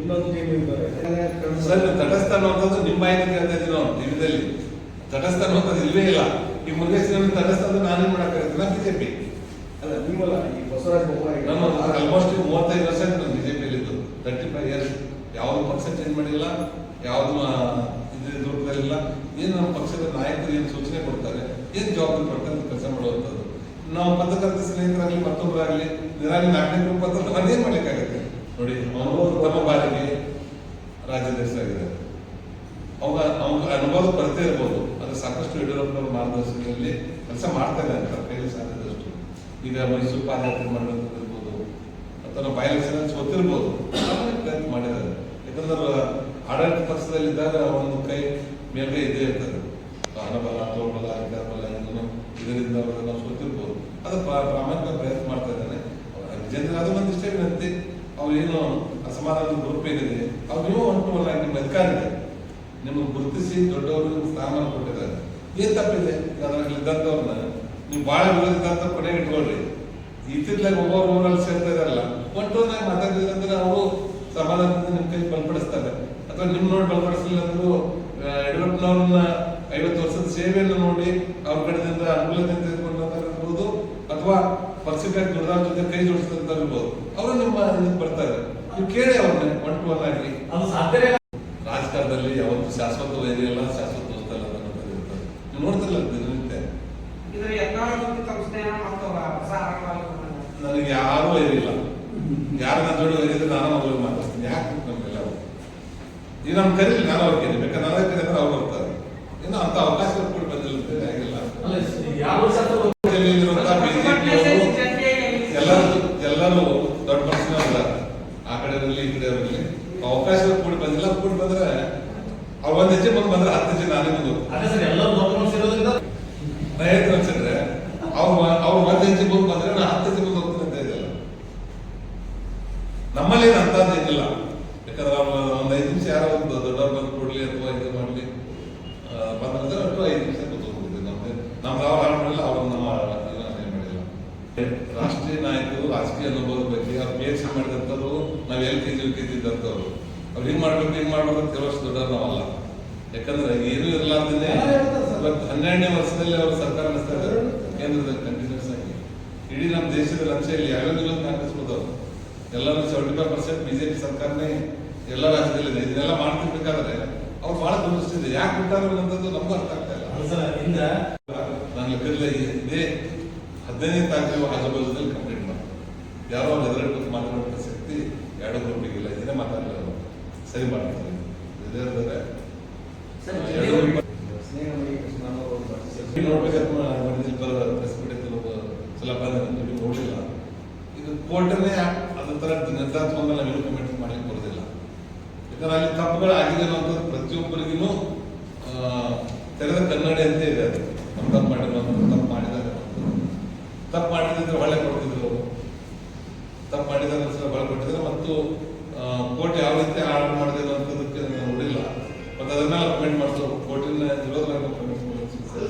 ಇನ್ನೊಂದು ಟೀಮ್ ಇದ್ದಾರೆ ಸರ್ ತಟಸ್ಥ ಅನ್ನುವಂಥದ್ದು ನಿಮ್ಮ ಮಾಹಿತಿ ಕೇಳ್ತಾ ಇದ್ದೀನಿ ನಾವು ಟಿವಿದಲ್ಲಿ ತಟಸ್ಥ ಅನ್ನುವಂಥದ್ದು ಇಲ್ವೇ ಇಲ್ಲ. ಈ ಮುರುಗೇಶ್ವರ ತಟಸ್ಥ ಅಂದ್ರೆ ನಾನೇನ್ ಮಾಡಕ್ಕಾಗುತ್ತೆ ನಾ ಬಿಜೆಪಿ. ಅಲ್ಲ ನಿಮ್ಮಲ್ಲ ಈ ಬಸವರಾಜ ಬೊಮ್ಮಾಯಿ ನಾನು ಆಲ್ಮೋಸ್ಟ್ ಮೂವತ್ತೈದು ವರ್ಷ ನಾನು ಬಿಜೆಪಿಯಲ್ಲಿ ಇದ್ದು. ತರ್ಟಿ ಫೈವ್ ಇಯರ್ಸ್ ಯಾವ್ದು ಪಕ್ಷ ಚೇಂಜ್ ಮಾಡಿಲ್ಲ ಯಾವ್ದು ಇದು ದುರ್ಗದಲ್ಲಿಲ್ಲ ಏನು ನಮ್ಮ ಪಕ್ಷದ ನಾಯಕರು ಏನು ಸೂಚನೆ ಕೊಡ್ತಾರೆ ಏನು ಜವಾಬ್ದಾರಿ ಅಂತ ಕೆಲಸ ಮಾಡುವಂಥದ್ದು. ನಾವು ಪತ್ರಕರ್ತ ಸ್ನೇಹಿತರಾಗಲಿ ಮತ್ತೊಬ್ಬರಾಗಲಿ ನಿರಾಗಿ ನಾಲ್ಕನೇ ಗ್ರೂಪ್ ಅದೇ ಮಾಡ್ಲಿಕ್ಕಾಗತ್ತೆ. ನೋಡಿ ಅವರು ತಮ್ಮ ಬಾರಿಗೆ ರಾಜ್ಯಾಧ್ಯಕ್ಷರಾಗಿದ್ದಾರೆ ಅವಾಗ ಅವ್ನ ಅನುಭವ ಬರ್ತೇ ಇರ್ಬೋದು. ಅದು ಸಾಕಷ್ಟು ಯಡಿಯೂರಪ್ಪನವರ ಮಾರ್ಗದರ್ಶನದಲ್ಲಿ ಕೆಲಸ ಮಾಡ್ತಾರೆ ಅಂತ ಕೈಲಿ ಸಾಧ್ಯದಷ್ಟು ಈಗ ಮೈಸೂರು ಪಾದಯಾತ್ರೆ ಮಾಡುವಂಥದ್ದು ಇರ್ಬೋದು, ಅಥವಾ ನಾವು ಬೈ ಎಲೆಕ್ಷನ್ ಸೋತಿರ್ಬೋದು ಪ್ರಯತ್ನ ಮಾಡಿದ್ದಾರೆ. ಯಾಕಂದ್ರೆ ಆಡಳಿತ ಪಕ್ಷದಲ್ಲಿದ್ದಾಗ ಒಂದು ಕೈ ಮೇಲ್ಗೈ ಇದ್ದೇ ಇರ್ತದೆ ಹಣಬಲ ತೋಳ್ಬಲ ಅಧಿಕಾರಬಲ ಇದನ್ನು ಇದರಿಂದ ನಾವು ಸೋತಿರ್ಬೋದು. ಅದು ಪ್ರಾ- ಪ್ರಾಮಾಣಿಕ ಪ್ರಯತ್ನ ಮಾಡ್ತಾ ಇದ್ದಾನೆ. ಜನರ ಅದು ಒಂದಿಷ್ಟೇ ವಿನಂತಿ ಅವ್ರು ಏನು ಅಸಮಾಧಾನದ ಗ್ರೂಪ್ ಏನಿದೆ ಅವ್ರು ನೀವು ಅಲ್ಲ, ನಿಮ್ಮ ಅಧಿಕಾರ ಇದೆ ನಿಮಗೆ ಗುರುತಿಸಿ ದೊಡ್ಡವರು ಸ್ಥಾನ ಕೊಟ್ಟಿದ್ದಾರೆ. ಏನ್ ತಪ್ಪಿದೆ? ಇದ್ದಂಥವ್ರನ್ನ ನೀವು ಭಾಳ ವಿರೋಧಿತ ಕೊನೆಗೆ ಇಟ್ಕೊಳ್ರಿ. ಇತ್ತಿತ್ತಲಾಗ ಒಬ್ಬರು ಊರಲ್ಲಿ ಸೇರ್ತಾ ಇದಾರಲ್ಲ ಒಟ್ಟೊಂದಾಗಿ ಮಾತಾಡಿದ್ರೆ ಅವರು ಸಮಾಧಾನದಿಂದ ನಿಮ್ ಕೈ ಬಲಪಡಿಸ್ತಾರೆ. ಅಥವಾ ನಿಮ್ ನೋಡಿ ಬಲಪಡಿಸಲಿಲ್ಲ ಅಂದ್ರೂ ಯಡಿಯೂರಪ್ಪನವ್ರನ್ನ ಐವತ್ತು ವರ್ಷದ ಸೇವೆಯನ್ನು ನೋಡಿ ಅವ್ರ ಕಡೆಯಿಂದ ಅನುಕೂಲತೆ ತೆಗೆದುಕೊಂಡು ಅಥವಾ ಪಕ್ಷಕ್ಕಾಗಿ ದುರ್ದಾರ ಜೊತೆ ಕೈ ಜೋಡಿಸಿದಂತ ಇರ್ಬೋದು ಅವರು ನಿಮ್ಮ ಇದಕ್ಕೆ ಬರ್ತಾರೆ. ನೀವು ಕೇಳಿ ಅವ್ರನ್ನ ಒನ್ ಟು ಒನ್ ಆಗಿ ಅದು ಸಾಧ್ಯ. ರಾಜಕಾರಣದಲ್ಲಿ ಯಾವತ್ತು ಶಾಶ್ವತ ವೈರಿಯಲ್ಲ ಶಾಶ್ವತ ದೋಸ್ತ ಇಲ್ಲ ಅನ್ನೋದು ಇರ್ತದೆ ನೀವು ನೋಡ್ತಿಲ್ಲ ದಿನನಿತ್ಯ ನನಗೆ ಯಾರೂ ಏನಿಲ್ಲ ಯಾರು ನನ್ನ ಜೋಡಿ ಹೋಗಿದ್ರೆ ನಾನು ಅವ್ರಿಗೆ ಮಾತಾಡ್ತೀನಿ. ಯಾಕೆ ನಮ್ಗೆಲ್ಲ? ಈಗ ನಮ್ ಕರೀಲಿ ನಾನು ಅವ್ರಿಗೆ ಕರೀಲಿ ಬೇಕಾದ್ರೆ ನನಗೆ ಕರೀತಾರೆ ಅವ್ರು ಬರ್ತಾರೆ ಇನ್ನು ಅಂತ ಅವಕಾಶ ಕೂಡ ಬಂದಿಲ್ಲ ಅಂತ ಹೇಳಿ ಆಗಿಲ್ಲ ಅಲ್ಲ, ಯಾವ ವರ್ಷ ಅಂತ ಗೊತ್ತಿಲ್ಲ. ಜಿಲ್ಲೆಯಲ್ಲಿರುವಂತಹ ಬಿಜೆಪಿ ಎಲ್ಲರೂ ದೊಡ್ಡ ಮನಸ್ಸಿನ ಅಲ್ಲ. ಆ ಕಡೆ ಇರಲಿ ಈ ಕಡೆ ಇರಲಿ ಅವಕಾಶ ಕೂಡಿ ಬಂದಿಲ್ಲ ಕೂಡಿ ಬಂದ್ರೆ ಅವ್ರು ಒಂದ್ ಹೆಜ್ಜೆ ಬಂದ್ ಬಂದ್ರೆ ಹತ್ತು ಹೆಜ್ಜೆ ನಾನೇ ಬಂದು ನಾ ಹೇಳ್ತೀನಿ ಅನ್ಸಿದ್ರೆ ಅವ್ರು ಅವ್ರು ಒಂದ್ ಹೆಜ್ಜೆ ಬಂದು ಬಂದ್ರೆ ನಾ ಹತ್ತು ಹೆಜ್ಜೆ ಮುಂದೆ ಹೋಗ್ತೀನಿ ಅಂತ ಇದೆಯಲ್ಲ ನಮ್ಮಲ್ಲಿ ಏನು ಅಂತದ್ದು ಏನಿಲ್ಲ. ಯಾಕಂದ್ರೆ ಅವ್ರು ಒಂದ್ ಐದು ನಿಮಿಷ ಯಾರೋ ಒಂದು ದೊಡ್ಡವ್ರು ಬಂದು ಕೊಡ್ಲಿ ಅಥವಾ ಇದು ಮಾಡ್ಲಿ. ಬಂದ್ರೆ ಒಟ್ಟು ಐದು ನಿಮಿಷ ಕೂತ್ಕೊಂಡ್ಬಿಡ್ತೀವಿ ನಮ್ದು ನಮ್ದು ಅವ್ರು ಮಾಡಿಲ್ಲ ಅವ್ರು ನಮ್ಮ ರಾಷ್ಟ್ರೀಯ ನಾಯಕರು ರಾಜಕೀಯ ಅನುಭವದ ಬಗ್ಗೆ ಅವ್ರು ಪಿ ಎಚ್ ಡಿ ಮಾಡಿದಂಥವ್ರು ನಾವು L K G U K G ಇದ್ದಂಥವ್ರು. ಅವ್ರು ಹಿಂಗೆ ಮಾಡ್ಬೇಕು ಹಿಂಗೆ ಮಾಡ್ಬೇಕು ಅಂತ ಕೆಲವಷ್ಟು ದೊಡ್ಡವ್ರು ನಾವಲ್ಲ. ಯಾಕಂದ್ರೆ ಏನೂ ಇರಲಾರ್ದೇ ಇವತ್ತು ಹನ್ನೆರಡನೇ ವರ್ಷದಲ್ಲಿ ಅವರು ಸರ್ಕಾರ ನಡೆಸ್ತಾ ಇದ್ದಾರೆ ಕೇಂದ್ರದಲ್ಲಿ ಕಂಟಿನ್ಯೂಸ್ ಆಗಿ. ಇಡೀ ನಮ್ಮ ದೇಶದ ಲಕ್ಷೆಯಲ್ಲಿ ಯಾವ್ಯಾವ ಹಾಕಿಸ್ಬೋದು ಉಳಿದವರು ಎಲ್ಲರೂ ಸೆವೆಂಟಿ ಫೈವ್ ಪರ್ಸೆಂಟ್ ಬಿಜೆಪಿ ಸರ್ಕಾರನೇ ಎಲ್ಲ ರಾಜ್ಯದಲ್ಲಿದೆ. ಇದನ್ನೆಲ್ಲ ಮಾಡ್ತಿರ್ಬೇಕಾದ್ರೆ ಅವ್ರು ಬಹಳ ದುರಸ್ತಿದೆ ಯಾಕೆ ಬಿಟ್ಟಾರು ಅನ್ನೋದು ನಮಗೂ ಅರ್ಥ ಆಗ್ತಾ ಇಲ್ಲ. ಅದು ಸರ್ ಹಿಂದ ನಾನು ಲೆಕ್ಕದಲ್ಲಿ ಇದೇ ಹದಿನೈದನೇ ತಾರೀಕು ಆಜುಬಾಜುದಲ್ಲಿ ಕಂಪ್ಲೀಟ್ ಮಾಡ್ತಾರೆ. ಯಾರೋ ಎದುರು ಕೂತು ಮಾತಾಡುವಂಥ ಶಕ್ತಿ ಎರಡು ಗ್ರೂಪಿಗಿಲ್ಲ ಇದನ್ನೇ ಮಾತಾಡಲಿಲ್ಲ ಅವರು. ಸರಿ ನೀವು ನೋಡ್ಬೇಕಂತ ಪ್ರೆಸ್ ಮೀಟ್ ನೀವು ನೋಡಿಲ್ಲ. ಇದು ಕೋರ್ಟನ್ನೇ ಅದ್ರ ತರ ನಿರ್ಧಾರ ತಗೊಂಡ್ಮೇಲೆ ನಾವೇನು ಕಮೆಂಟ್ ಮಾಡ್ಲಿಕ್ಕೆ ಬರೋದಿಲ್ಲ. ಯಾಕಂದ್ರೆ ಅಲ್ಲಿ ತಪ್ಪುಗಳು ಆಗಿದೆ ಅನ್ನೋದು ಪ್ರತಿಯೊಬ್ಬರಿಗೂ ತೆರೆದ ಕನ್ನಡಿ ಅಂತ ಇದೆ ಅದು. ನಮ್ಮ ತಪ್ಪು ಮಾಡಿರೋ ತಪ್ಪು ಮಾಡಿದಾಗ ತಪ್ಪು ಮಾಡಿದ್ರೆ ಒಳ್ಳೆ ಕೊಡ್ತಿದ್ರು. ತಪ್ಪು ಮಾಡಿದ್ರೆ ಹೊಳೆ ಕೊಟ್ಟಿದ್ರು. ಮತ್ತು